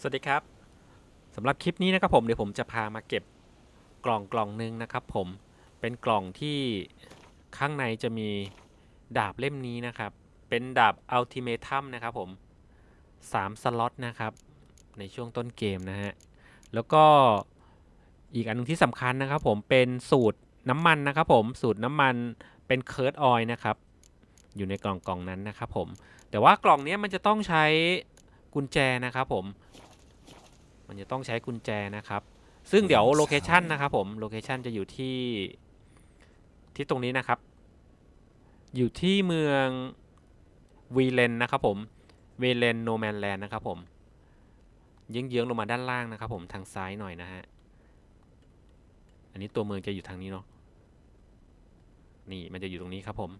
สวัสดีครับสำหรับคลิปนี้นะครับผมเดี๋ยวผมจะพามาเก็บกล่องกล่องหนึ่งนะครับ ผมเป็นกล่องที่ข้างในจะมีดาบเล่มนี้นะครับ เป็นดาบอัลติเมทัมนะครับผม3สล็อตนะครับ ในช่วงต้นเกมนะฮะแล้วก็อีกอันหนึงที่สำคัญนะครับ ผมเป็นสูตรน้ำมันนะครับ ผมสูตรน้ำมันเป็นเคิร์ดออยนะครับ อยู่ในกล่องกล่องนั้นนะครับ ผมแต่ว่ากล่องนี้มันจะต้องใช้กุญแจนะครับผม มันจะต้องใช้กุญแจนะครับ ซึ่งเดี๋ยวโลเคชันนะครับผมโลเคชันจะอยู่ที่ที่ตรงนี้นะครับ อยู่ที่เมืองวีเลนนะครับผมวีเลนโนแมนแลนด์นะครับผมเยื้องๆลงมาด้านล่างนะครับผมทางซ้ายหน่อยนะฮะอันนี้ตัวเมืองจะอยู่ทางนี้เนาะนี่มันจะอยู่ตรงนี้ครับผม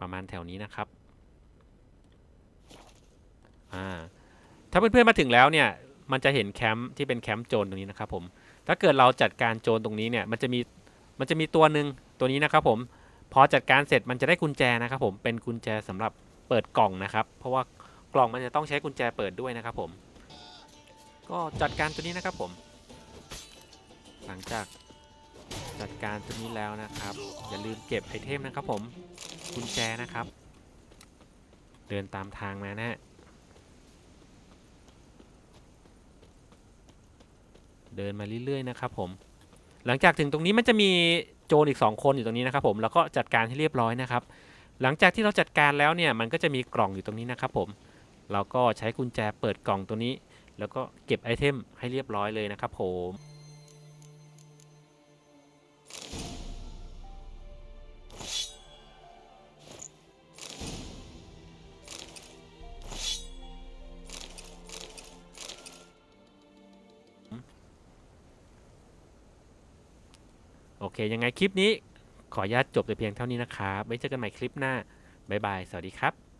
ประมาณแถวนี้นะครับ อ่า ถ้าเพื่อนๆมาถึงแล้วเนี่ยมันจะเห็นแคมป์ที่เป็นแคมป์โจรตรงนี้นะครับผมถ้าเกิดเราจัดการโจรตรงนี้เนี่ยมันจะมีมันจะมีตัวหนึ่งตัวนี้นะครับผมพอจัดการเสร็จมันจะได้กุญแจนะครับผมเป็นกุญแจสำหรับเปิดกล่องนะครับ เพราะว่ากล่องมันจะต้องใช้กุญแจเปิดด้วยนะครับผม ก็จัดการตัวนี้นะครับผม หลังจากจัดการตัวนี้แล้วนะครับ อย่าลืมเก็บไอเทมนะครับผมกุญแจนะครับ เดินตามทางมานะฮะ เดินมาเรื่อยๆนะครับผมหลังจากถึงตรงนี้มันจะมีโจรอีก 2 คนอยู่ตรงนี้นะครับผมแล้วก็จัดการให้เรียบร้อยนะครับ หลังจากที่เราจัดการแล้วเนี่ยมันก็จะมีกล่องอยู่ตรงนี้นะครับผมเราก็ใช้กุญแจเปิดกล่องตัวนี้ แล้วก็เก็บไอเทมให้เรียบร้อยเลยนะครับผม โอเค ยังไงคลิปนี้ขออนุญาตจบแต่เพียงเท่านี้นะครับไว้เจอกันใหม่คลิปหน้าบ๊ายบาย สวัสดีครับ